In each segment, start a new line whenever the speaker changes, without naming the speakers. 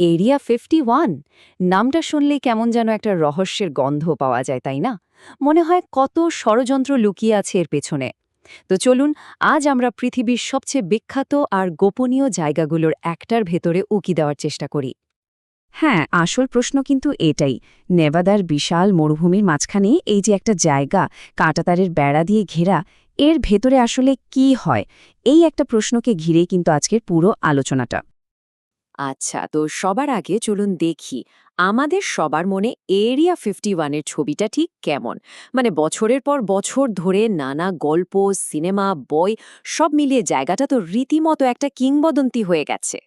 Area fifty one নামটা শুনলেই কেমন যেন একটা রহস্যের গন্ধ পাওয়া যায়, তাই না? মনে হয় কত ষড়যন্ত্র লুকিয়ে আছে এর পেছনে। তো চলুন, আজ আমরা পৃথিবীর সবচেয়ে বিখ্যাত আর গোপনীয় জায়গাগুলোর একটার ভেতরে উকি দেওয়ার চেষ্টা করি।
হ্যাঁ আসল প্রশ্ন কিন্তু এটাই। নেভাদার বিশাল মরুভূমির মাঝখানে এই যে একটা জায়গা, কাঁটাতারের বেড়া দিয়ে ঘেরা, এর ভেতরে আসলে কি হয়? এই একটা প্রশ্নকে ঘিরেই কিন্তু আজকের পুরো আলোচনাটা।
আচ্ছা তো সবার আগে চলুন দেখি, আমাদের সবার মনে এরিয়া ফিফটি ওয়ানের ছবিটা ঠিক কেমন? মানে বছরের পর বছর ধরে নানা গল্প, সিনেমা, বই, সব মিলিয়ে জায়গাটা তো রীতিমতো একটা কিংবদন্তি হয়ে গেছে।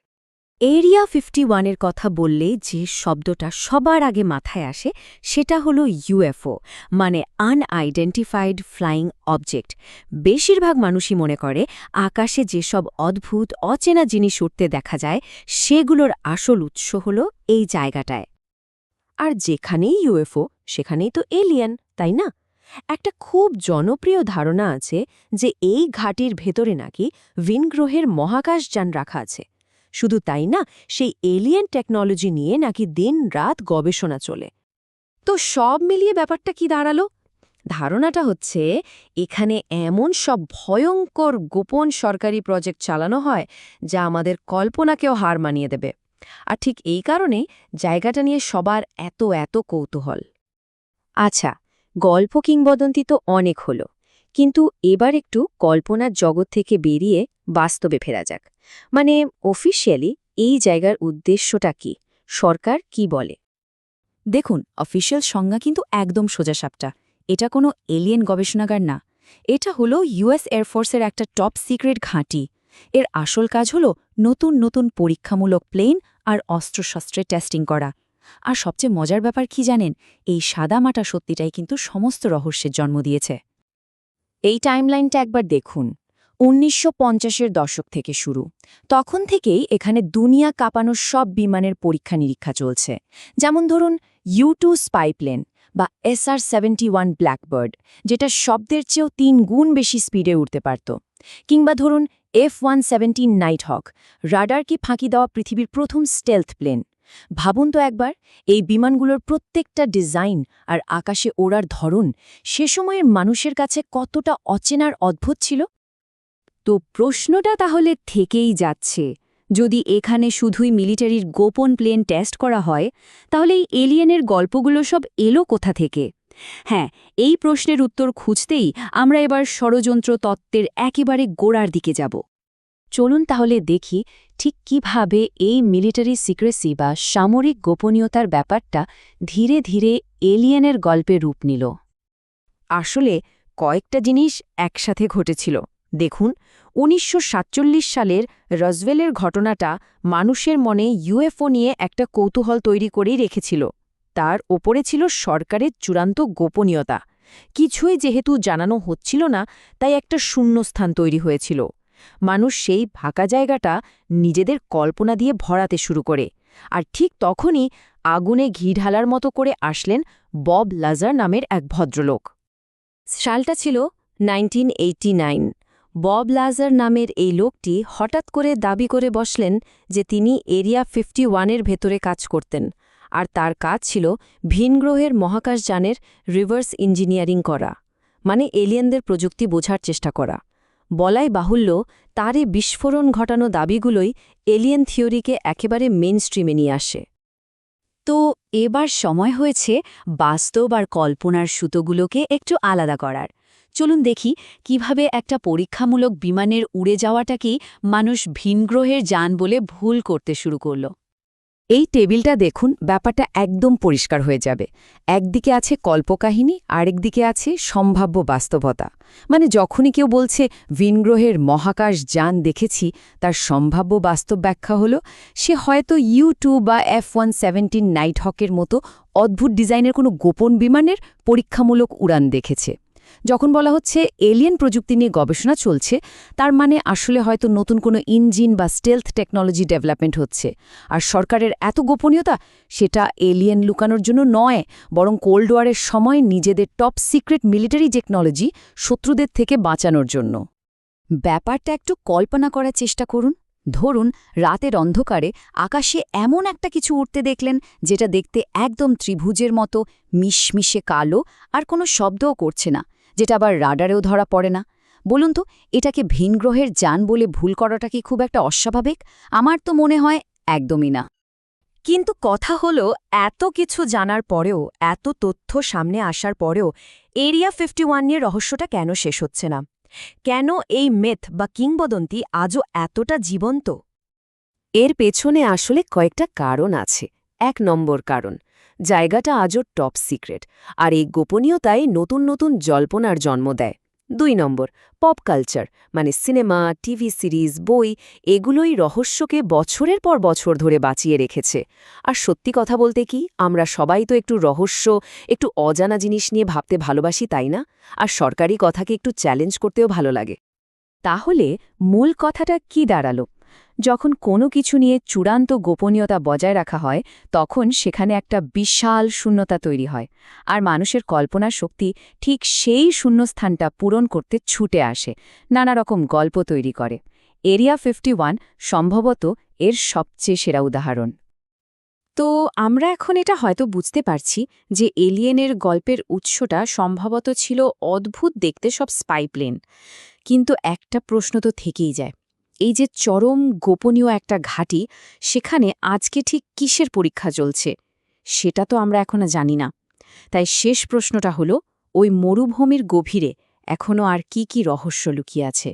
এরিয়া ফিফটি ওয়ানের কথা বললে যে শব্দটা সবার আগে মাথায় আসে, সেটা হলো ইউএফও মানে আনআইডেন্টিফাইড ফ্লাইং অবজেক্ট। বেশিরভাগ মানুষই মনে করে, আকাশে যেসব অদ্ভুত, অচেনা জিনিস উঠতে দেখা যায়, সেগুলোর আসল উৎস হল এই জায়গাটায়। আর যেখানেই ইউএফও, সেখানেই তো এলিয়ান, তাই না? একটা খুব জনপ্রিয় ধারণা আছে যে এই ঘাটির ভেতরে নাকি ভিনগ্রহের মহাকাশযান রাখা আছে। শুধু তাই না, সেই এলিয়েন টেকনোলজি নিয়ে নাকি দিন রাত গবেষণা চলে। তো সব মিলিয়ে ব্যাপারটা কি দাঁড়াল? ধারণাটা হচ্ছে, এখানে এমন সব ভয়ঙ্কর গোপন সরকারি প্রজেক্ট চালানো হয়, যা আমাদের কল্পনাকেও হার মানিয়ে দেবে। আর ঠিক এই কারণেই জায়গাটা নিয়ে সবার এত এত কৌতূহল। আচ্ছা গল্প কিংবদন্তি তো অনেক হলো। কিন্তু এবার একটু কল্পনার জগৎ থেকে বেরিয়ে বাস্তবে ফেরা যাক। মানে অফিসিয়ালি এই জায়গার উদ্দেশ্যটা কি? সরকার কি বলে? দেখুন অফিসিয়াল সংজ্ঞা কিন্তু একদম সোজাসাপটা এটা কোনো এলিয়েন গবেষণাগার না। এটা হলো ইউএস এয়ারফোর্সের একটা টপ সিক্রেট ঘাঁটি। এর আসল কাজ হলো নতুন নতুন পরীক্ষামূলক প্লেন আর অস্ত্রশস্ত্রের টেস্টিং করা। আর সবচেয়ে মজার ব্যাপার কি জানেন? এই সাদামাটা সত্যিটাই কিন্তু সমস্ত রহস্যের জন্ম দিয়েছে। এই টাইমলাইনটা একবার দেখুন। উনিশশো পঞ্চাশের দশক থেকে শুরু। তখন থেকেই এখানে দুনিয়া কাঁপানো সব বিমানের পরীক্ষা নিরীক্ষা চলছে। যেমন ধরুন ইউ টু স্পাইপ্লেন বা এসআর সেভেন্টি ওয়ান ব্ল্যাকবার্ড যেটা শব্দের চেয়েও তিন গুণ বেশি স্পিডে উঠতে পারত। কিংবা ধরুন F one seventeen night hawk রাডারকে ফাঁকি দেওয়া পৃথিবীর প্রথম স্টেলথ প্লেন ভাবুন তো একবার, এই বিমানগুলোর প্রত্যেকটা ডিজাইন আর আকাশে ওড়ার ধরন সে সময়ের মানুষের কাছে কতটা অচেনার অদ্ভুত ছিল? তো প্রশ্নটা তাহলে থেকেই যাচ্ছে। যদি এখানে শুধুই মিলিটারির গোপন প্লেন টেস্ট করা হয়, তাহলে এই এলিয়েনের গল্পগুলো সব এলো কোথা থেকে? হ্যাঁ এই প্রশ্নের উত্তর খুঁজতেই আমরা এবার ষড়যন্ত্র তত্ত্বের একেবারে গোড়ার দিকে যাব। চলুন তাহলে দেখি ঠিক কীভাবে এই মিলিটারি সিক্রেসি বা সামরিক গোপনীয়তার ব্যাপারটা ধীরে ধীরে এলিয়েনের গল্পে রূপ নিল। আসলে কয়েকটা জিনিস একসাথে ঘটেছিল। দেখুন, উনিশশো সাতচল্লিশ সালের রজওয়েলের ঘটনাটা মানুষের মনে ইউএফও নিয়ে একটা কৌতূহল তৈরি করেই রেখেছিল। তার ওপরে ছিল সরকারের চূড়ান্ত গোপনীয়তা। কিছুই যেহেতু জানানো হচ্ছিল না, তাই একটা শূন্যস্থান তৈরি হয়েছিল। মানুষ সেই ফাঁকা জায়গাটা নিজেদের কল্পনা দিয়ে ভরাতে শুরু করে। আর ঠিক তখনই আগুনে ঘি ঢালার মতো করে আসলেন বব লাজার নামের এক ভদ্রলোক। সালটা ছিল নাইনটিন বব লাজার নামের এই লোকটি হঠাৎ করে দাবি করে বসলেন যে তিনি এরিয়া ফিফটি ওয়ানের ভেতরে কাজ করতেন, আর তার কাজ ছিল ভিনগ্রহের মহাকাশযানের রিভার্স ইঞ্জিনিয়ারিং করা মানে এলিয়েনদের প্রযুক্তি বোঝার চেষ্টা করা। বলাই বাহুল্য তারে বিস্ফোরণ ঘটানো দাবিগুলোই এলিয়েন থিওরিকে একেবারে মেন স্ট্রিমে নিয়ে আসে। তো এবার সময় হয়েছে বাস্তব আর কল্পনার সুতোগুলোকে একটু আলাদা করার। চলুন দেখি কীভাবে একটা পরীক্ষামূলক বিমানের উড়ে যাওয়াটাকেই মানুষ ভিনগ্রহের যান বলে ভুল করতে শুরু করল। এই টেবিলটা দেখুন, ব্যাপারটা একদম পরিষ্কার হয়ে যাবে। একদিকে আছে কল্পকাহিনী, আরেকদিকে আছে সম্ভাব্য বাস্তবতা। মানে যখনই কেউ বলছে, ভিনগ্রহের মহাকাশ যান দেখেছি তার সম্ভাব্য বাস্তব ব্যাখ্যা হল, সে হয়তো ইউ টু বা এফ ওয়ান সেভেন্টিন নাইট হকের মতো অদ্ভুত ডিজাইনের কোনো গোপন বিমানের পরীক্ষামূলক উড়ান দেখেছে। যখন বলা হচ্ছে এলিয়েন প্রযুক্তি নিয়ে গবেষণা চলছে, তার মানে আসলে হয়তো নতুন কোনো ইঞ্জিন বা স্টেলথ টেকনোলজি ডেভেলপমেন্ট হচ্ছে। আর সরকারের এত গোপনীয়তা, সেটা এলিয়েন লুকানোর জন্য নয়, বরং কোল্ড ওয়ারের সময় নিজেদের টপ সিক্রেট মিলিটারি টেকনোলজি শত্রুদের থেকে বাঁচানোর জন্য। ব্যাপারটা একটু কল্পনা করার চেষ্টা করুন।
ধরুন, রাতের অন্ধকারে আকাশে এমন একটা কিছু উঠতে দেখলেন, যেটা দেখতে একদম ত্রিভুজের মতো মিশমিশে কালো, আর কোনো শব্দও করছে না। যেটা আবার রাডারেও ধরা পড়ে না। বলুন তো এটাকে ভিনগ্রহের যান বলে ভুল করাটা কি খুব একটা অস্বাভাবিক? আমার তো মনে হয় একদমই না।
কিন্তু কথা হলো, এত কিছু জানার পরেও, এত তথ্য সামনে আসার পরেও, এরিয়া ফিফটি নিয়ে রহস্যটা কেন শেষ হচ্ছে না? কেন এই মেথ বা কিংবদন্তি আজও এতটা জীবন্ত?
এর পেছনে আসলে কয়েকটা কারণ আছে। এক নম্বর কারণ জায়গাটা আজও টপ সিক্রেট, আর এই গোপনীয়তায় নতুন নতুন জল্পনার জন্ম দেয়। দুই নম্বর, পপ কালচার মানে সিনেমা, টিভি সিরিজ, বই, এগুলোই রহস্যকে বছরের পর বছর ধরে বাঁচিয়ে রেখেছে। আর সত্যি কথা বলতে কি, আমরা সবাই তো একটু রহস্য, একটু অজানা জিনিস নিয়ে ভাবতে ভালোবাসি, তাই না? আর সরকারি কথাকে একটু চ্যালেঞ্জ করতেও ভালো লাগে।
তাহলে মূল কথাটা কি দাঁড়াল? যখন কোনো কিছু নিয়ে চূড়ান্ত গোপনীয়তা বজায় রাখা হয়, তখন সেখানে একটা বিশাল শূন্যতা তৈরি হয়, আর মানুষের কল্পনার শক্তি ঠিক সেই শূন্যস্থানটা পূরণ করতে ছুটে আসে, নানা রকম গল্প তৈরি করে। এরিয়া ফিফটি সম্ভবত এর সবচেয়ে সেরা উদাহরণ। তো আমরা এখন এটা হয়তো বুঝতে পারছি যে এলিয়েনের গল্পের উৎসটা সম্ভবত ছিল অদ্ভুত দেখতে সব স্পাইপ্লেন কিন্তু একটা প্রশ্ন তো থেকেই যায় এই যে চরম গোপনীয় একটা ঘাঁটি, সেখানে আজকে ঠিক কিসের পরীক্ষা চলছে, সেটা তো আমরা এখনও জানি না। তাই শেষ প্রশ্নটা হলো, ওই মরুভূমির গভীরে এখনও আর কি কি রহস্য লুকিয়ে আছে?